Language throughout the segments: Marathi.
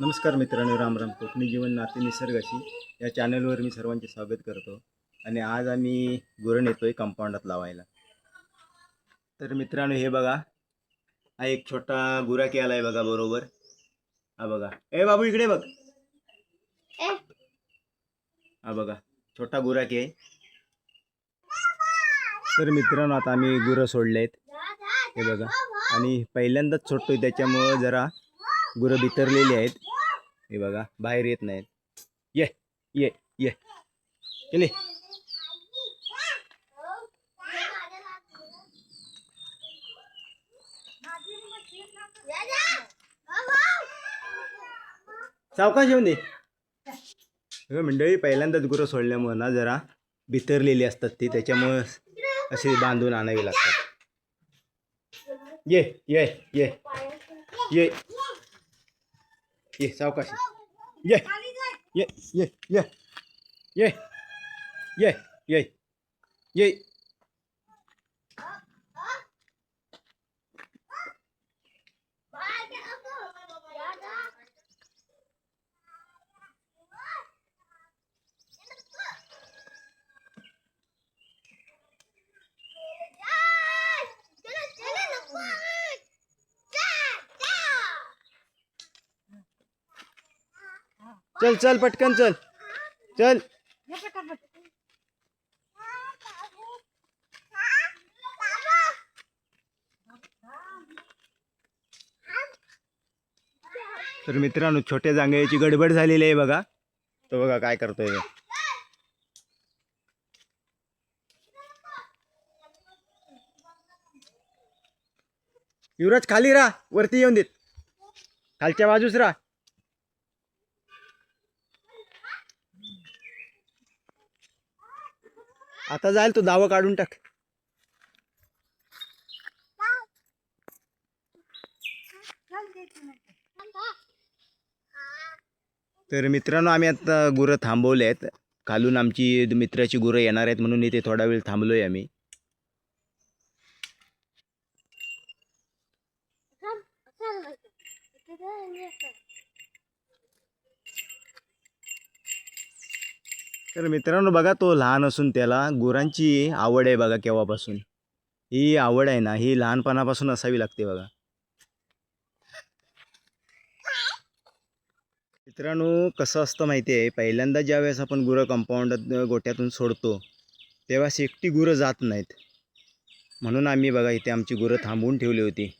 नमस्कार मित्रांनो राम राम. कोकणी जीवन नाते निसर्गाशी या चॅनलवर मी सर्वांचे स्वागत करतो. आणि आज आम्ही गुरण येतोय कंपाऊंडात लावायला. तर मित्रांनो हे बघा. हा एक छोटा गुराकी आला आहे बघा बरोबर. हा बघा. ए बाबू इकडे बघ. हा बघा. छोटा गुराकी आहे तर मित्रांनो आता आम्ही गुरं सोडले आहेत हे बघा. आणि पहिल्यांदाच सोडतोय त्याच्यामुळं जरा गुरं बितरलेली आहेत. हे बघा बाहेर येत नाहीत. ये ये ये. चले सावकाश येऊन दे. मंडळी पहिल्यांदाच गुरं सोडल्यामुळं ना जरा भितरलेली असतात ती त्याच्यामुळं अशी बांधून आणावी लागतात. ये ये ये ये. ये सावकाश. ये ये ये ये ये ये ये चल चल पटकन चल. चल. तर मित्रांनो छोट्या जांगेची गडबड झालेली आहे बघा. तो बघा काय करतोय युवराज खाली राहा. वरती येऊन देत. खालच्या बाजूस राहा. आता जाईल तो दावा काढून टाक. तर मित्रांनो आम्ही आता गुरं थांबवले आहेत खालून आमची मित्राची गुरं येणार आहेत म्हणून इथे थोडा वेळ थांबलो आहे आम्ही. तर मित्रांनो बघा तो लहान असून त्याला गुरांची आवड आहे बघा केव्हापासून. ही आवड आहे ना ही लहानपणापासून असावी लागते बघा. मित्रांनो कसं असतं माहिती आहे? पहिल्यांदा ज्यावेळेस आपण गुरं कंपाऊंडात गोट्यातून सोडतो तेव्हा शेकटी गुरं जात नाहीत. म्हणून आम्ही बघा इथे आमची गुरं थांबवून ठेवली होती.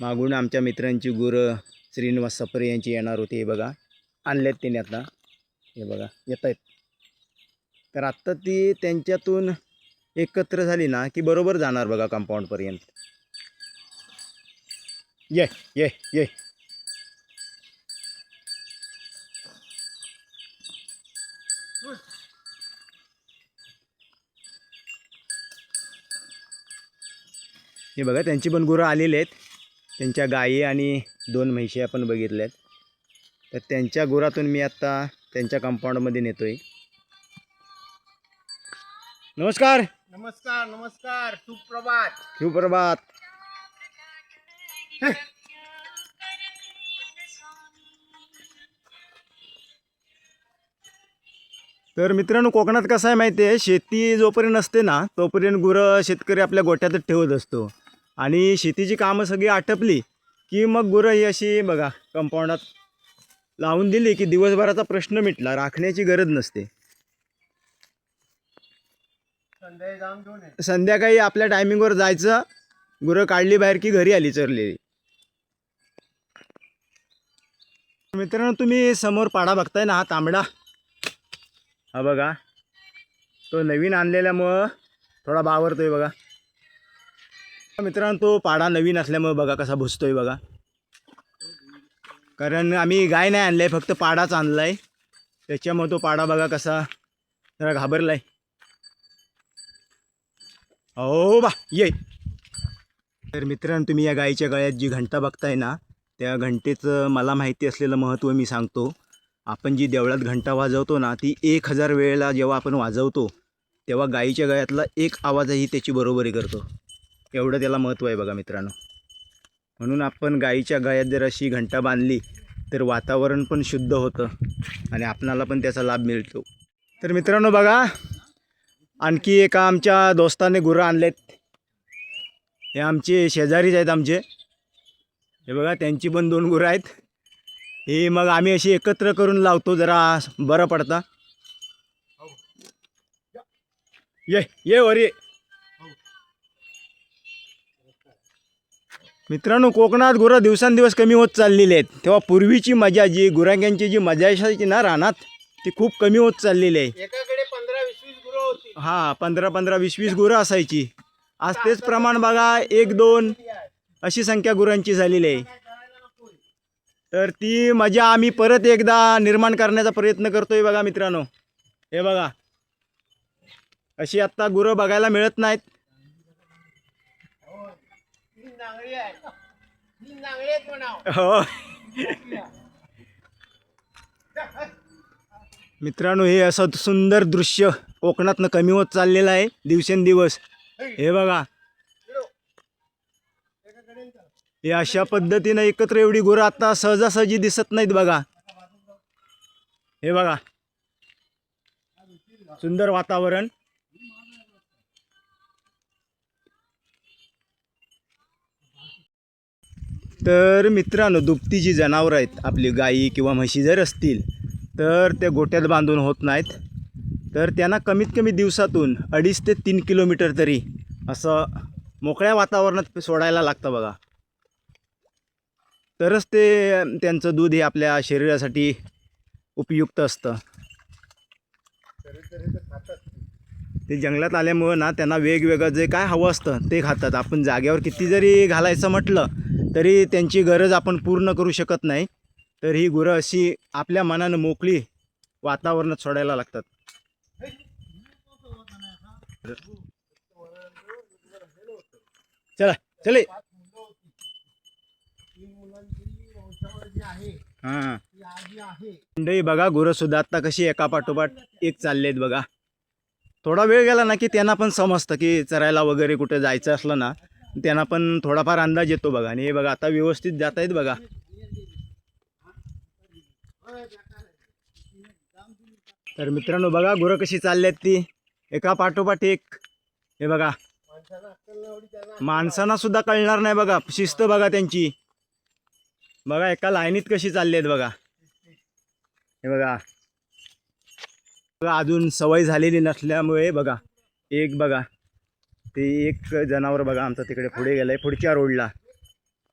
मागून आमच्या मित्रांची गुरं श्रीनिवास सपरे यांची येणार होती हे बघा. आणलेत त्यांनी आता. हे बघा येत आहेत तर आत्ता ती त्यांच्यातून एकत्र झाली ना की बरोबर जाणार बघा कंपाऊंडपर्यंत ये ये ये. हे बघा त्यांची पण गुरं आलेली आहेत. त्यांच्या गायी आणि दोन म्हैशी आपण बघितल्या आहेत तर त्यांच्या गुरातून मी आत्ता त्यांच्या कंपाऊंडमध्ये नेतो आहे नमस्कार. नमस्कार नमस्कार सुप्रभात. सुप्रभात. तर मित्रांनो कोकणात कसं आहे माहिती आहे शेती जोपर्यंत असते ना तोपर्यंत गुरं शेतकरी आपल्या गोट्यातच ठेवत असतो. आणि शेतीची कामं सगळी आटपली की मग गुरं ही अशी बघा कंपाऊंडात लावून दिली की दिवसभराचा प्रश्न मिटला राखण्याची गरज नसते. संध्याकाळी आपल्या टायमिंगवर जायचं. गुरं काढली बाहेर की घरी आली चरलेली. मित्रांनो तुम्ही समोर पाडा बघताय ना हा तांबडा? हा बघा. तो नवीन आणलेल्यामुळं थोडा बावरतोय बघा. मित्रांनो तो पाडा नवीन असल्यामुळं बघा कसा भुसतोय बघा. कारण आम्ही गाय नाही आणलाय फक्त पाडाच आणलाय. त्याच्यामुळे तो पाडा बघा कसा जरा घाबरलाय. हो बा ये. तर मित्रांनो तुम्ही या गाईच्या गळ्यात जी घंटा बघताय ना त्या घंटेचं मला माहिती असलेलं महत्त्व मी सांगतो. आपण जी देवळात घंटा वाजवतो ना ती एक हजार वेळेला जेव्हा आपण वाजवतो तेव्हा गाईच्या गळ्यातला एक आवाजही त्याची बरोबरी करतो. एवढं त्याला महत्त्व आहे बघा मित्रांनो. म्हणून आपण गाईच्या गळ्यात जर अशी घंटा बांधली तर वातावरण पण शुद्ध होतं आणि आपणाला पण त्याचा लाभ मिळतो. तर मित्रांनो बघा आणखी एका आमच्या दोस्ताने गुरं आणलेत. हे आमचे शेजारीच आहेत आमचे. हे बघा त्यांची पण दोन गुरं आहेत. हे मग आम्ही अशी एकत्र करून लावतो जरा बरं पडता. ये ये वरी. मित्रांनो कोकणात गुरं दिवसांदिवस कमी होत चाललेली आहेत. तेव्हा पूर्वीची मजा जी गुरांग्यांची जी मजा असायची ना रानात ती खूप कमी होत चाललेली आहे. हां पंधरा पंधरा वीस वीस गुरं असायची. आज तेच प्रमाण बघा एक दोन अशी संख्या गुरांची झालेली आहे. तर ती मजा आम्ही परत एकदा निर्माण करण्याचा प्रयत्न करतोय बघा मित्रांनो. हे बघा. अशी आत्ता गुरं बघायला मिळत नाहीत. हो. मित्रांनो हे असं सुंदर दृश्य. कोकणातनं कमी होत चाललेलं आहे दिवसेंदिवस. हे बघा. हे अशा पद्धतीनं एकत्र एवढी गुरं आता सहजासहजी दिसत नाहीत बघा. हे बघा. सुंदर वातावरण. तर मित्रांनो दुभती जी जनावरं आहेत. आपली गाई किंवा म्हशी जर असतील तर त्या गोट्यात बांधून होत नाहीत. तर त्यांना कमीत कमी दिवसातून अडीच ते तीन किलोमीटर तरी असं मोकळ्या वातावरणात सोडायला लागतं बघा. तरच ते त्यांचं दूध हे आपल्या शरीरासाठी उपयुक्त असतं. ते जंगलात आल्यामुळं ना त्यांना वेगवेगळं जे काय हवं असतं ते खातात. आपण जागेवर किती जरी घालायचं म्हटलं तरी त्यांची गरज आपण पूर्ण करू शकत नाही. तर ही गुरं अशी आपल्या मनानं मोकळी वातावरणात सोडायला लागतात. चला चले. मंडळी बघा गुरं सुद्धा आत्ता कशी एका पाठोपाठ एक चाललेत बघा. थोडा वेळ गेला ना की त्यांना पण समजतं की चरायला वगैरे कुठे जायचं असलं ना त्यांना पण थोडाफार अंदाज येतो बघा. आणि हे बघा आता व्यवस्थित जात आहेत बघा. तर मित्रांनो बघा गुरं कशी चालली आहेत ती. एका पाठोपाठ एक. हे बघा. माणसांना सुद्धा कळणार नाही बघा. शिस्त बघा त्यांची. बघा एका लाईनीत कशी चालली आहेत बघा. हे बघा. बघा अजून सवय झालेली नसल्यामुळे बघा. एक बघा. ते एक जनावर बघा आमचं तिकडे पुढे गेलं आहे पुढच्या रोडला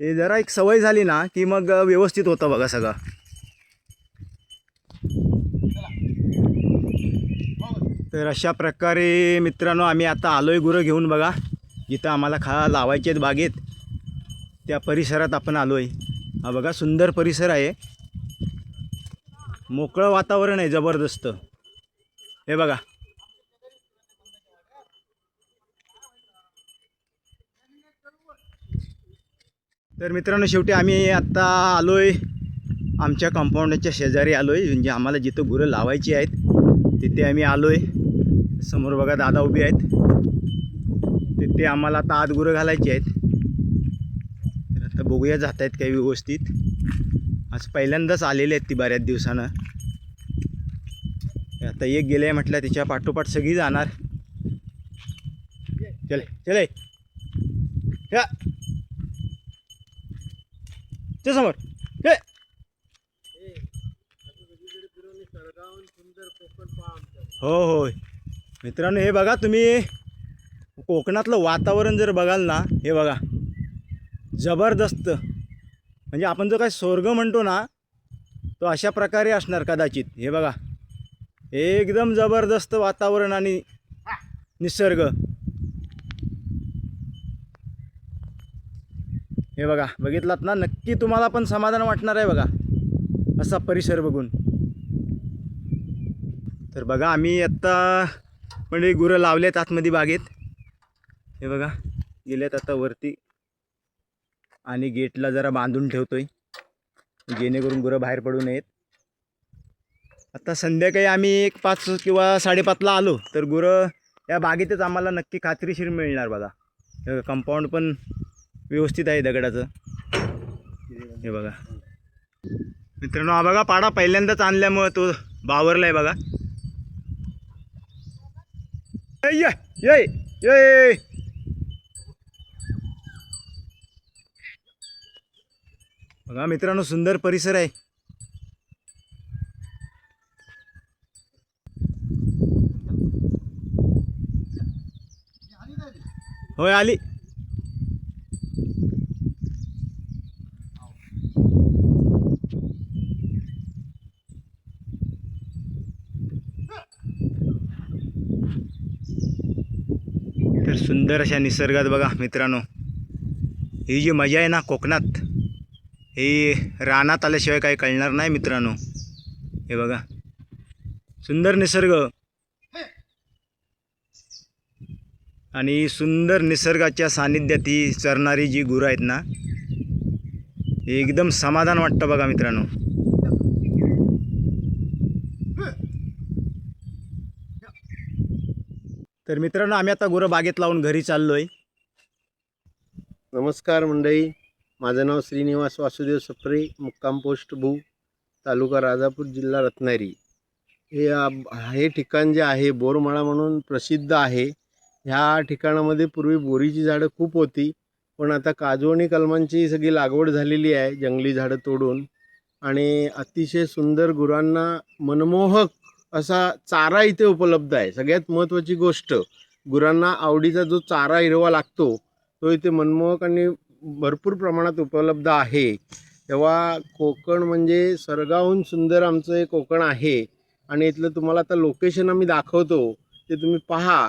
ते जरा एक सवय झाली ना की मग व्यवस्थित होतं बघा सगळं. तर अशा प्रकारे मित्रांनो आम्ही आता आलोय गुरं घेऊन बघा. जिथं आम्हाला खा लावायचे आहेत बागेत. त्या परिसरात आपण आलो आहे हा बघा सुंदर परिसर आहे. मोकळं वातावरण आहे जबरदस्त. हे बघा. तर मित्रांनो शेवटी आम्ही आत्ता आलो आहे आमच्या कंपाऊंडच्या शेजारी आलो आहे म्हणजे आम्हाला जिथं गुरं लावायची आहेत तिथे आम्ही आलो आहे समोर बघा दादा उभे आहेत. ते ते आम्हाला आता आत गुरं घालायची आहेत. तर आता बघूया जात आहेत काही व्यवस्थित. आज पहिल्यांदाच आलेले आहेत ती बऱ्याच दिवसानं. आता एक गेले म्हटलं तिच्या पाठोपाठ सगळी जाणार. चले चले या. ते समोर. हे हो होय. मित्रांनो हे बघा तुम्ही. कोकणातलं वातावरण जर बघाल ना हे बघा. जबरदस्त. म्हणजे आपण जो काय स्वर्ग म्हणतो ना तो अशा प्रकारे असणार कदाचित. हे बघा. एकदम जबरदस्त वातावरण आणि निसर्ग. हे बघा बघितलात ना? नक्की तुम्हाला पण समाधान वाटणार आहे बघा. असा परिसर बघून. तर बघा आम्ही आत्ता म्हणजे गुरं लावलेत आतमध्ये बागेत. हे बघा गेल्यात आता वरती. आणि गेटला जरा बांधून ठेवतोय. जेणेकरून गुरं बाहेर पडू नयेत. आता संध्याकाळी आम्ही एक पाच किंवा साडेपाचला आलो तर गुरं या बागेतच आम्हाला नक्की खात्रीशीर मिळणार बघा. कंपाऊंड पण व्यवस्थित आहे दगडाचं. हे बघा. मित्रांनो हा बघा पाडा पहिल्यांदाच आणल्यामुळं तो बावरला आहे बघा. ये ये ये बघा मित्रांनो सुंदर परिसर आहे. होय आली तर सुंदर अशा निसर्गात बघा मित्रांनो. ही जी मजा आहे ना कोकणात ही रानात आल्याशिवाय काही कळणार नाही मित्रांनो. हे बघा. सुंदर निसर्ग. आणि सुंदर निसर्गाच्या सानिध्यात ही चरणारी जी गुरं आहेत ना हे एकदम समाधान वाटतं बघा मित्रांनो. तर मित्रांनो आम्ही आता गुरं बागेत लावून घरी चाललोय. नमस्कार मंडळी. माझं नाव श्रीनिवास वासुदेव सप्रे मुक्काम पोस्ट भू तालुका राजापूर जिल्हा रत्नागिरी. हे हे ठिकाण जे आहे बोरमाळा म्हणून प्रसिद्ध आहे. ह्या ठिकाणामध्ये पूर्वी बोरीची झाडं खूप होती पण आता काजू आणि कलमांची सगळी लागवड झालेली आहे जंगली झाडं तोडून. आणि अतिशय सुंदर गुरांना मनमोहक असा चारा इथे उपलब्ध आहे. सगळ्यात महत्त्वाची गोष्ट गुरांना आवडीचा जो चारा हिरवा लागतो तो इथे मनमोहक आणि भरपूर प्रमाणात उपलब्ध आहे. तेव्हा कोकण म्हणजे स्वर्गाहून सुंदर आमचं हे कोकण आहे. आणि इथलं तुम्हाला आता लोकेशन आम्ही दाखवतो. ते तुम्ही पहा.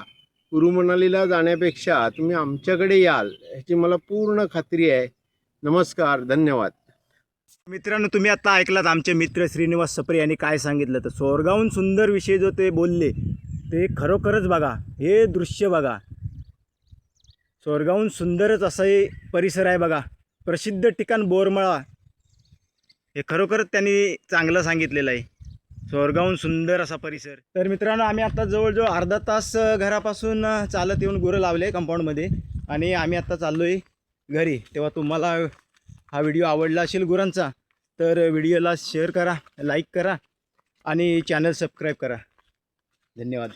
कुरुमनालीला जाण्यापेक्षा तुम्ही आमच्याकडे याल ह्याची मला पूर्ण खात्री आहे. नमस्कार धन्यवाद. मित्रांनो तुम्ही आता ऐकलात आमचे मित्र श्रीनिवास सप्रे यांनी काय सांगितलं? तर स्वर्गाहून सुंदर विषय जो ते बोलले ते खरोखरच बघा हे दृश्य बघा. स्वर्गाहून सुंदरच असं हे परिसर आहे बघा प्रसिद्ध ठिकाण बोरमळा. हे खरोखरच त्यांनी चांगलं सांगितलेलं आहे. स्वर्गाहून सुंदर असा परिसर. तर मित्रांनो आम्ही आता जवळजवळ अर्धा तास घरापासून चालत येऊन गुरं लावले कंपाऊंडमध्ये आणि आम्ही आत्ता चाललो आहे घरी. तेव्हा तुम्हाला हा व्हिडिओ आवडला असेल गुरांचा तर व्हिडिओला शेअर करा लाईक करा आणि चॅनल सबस्क्राईब करा. धन्यवाद.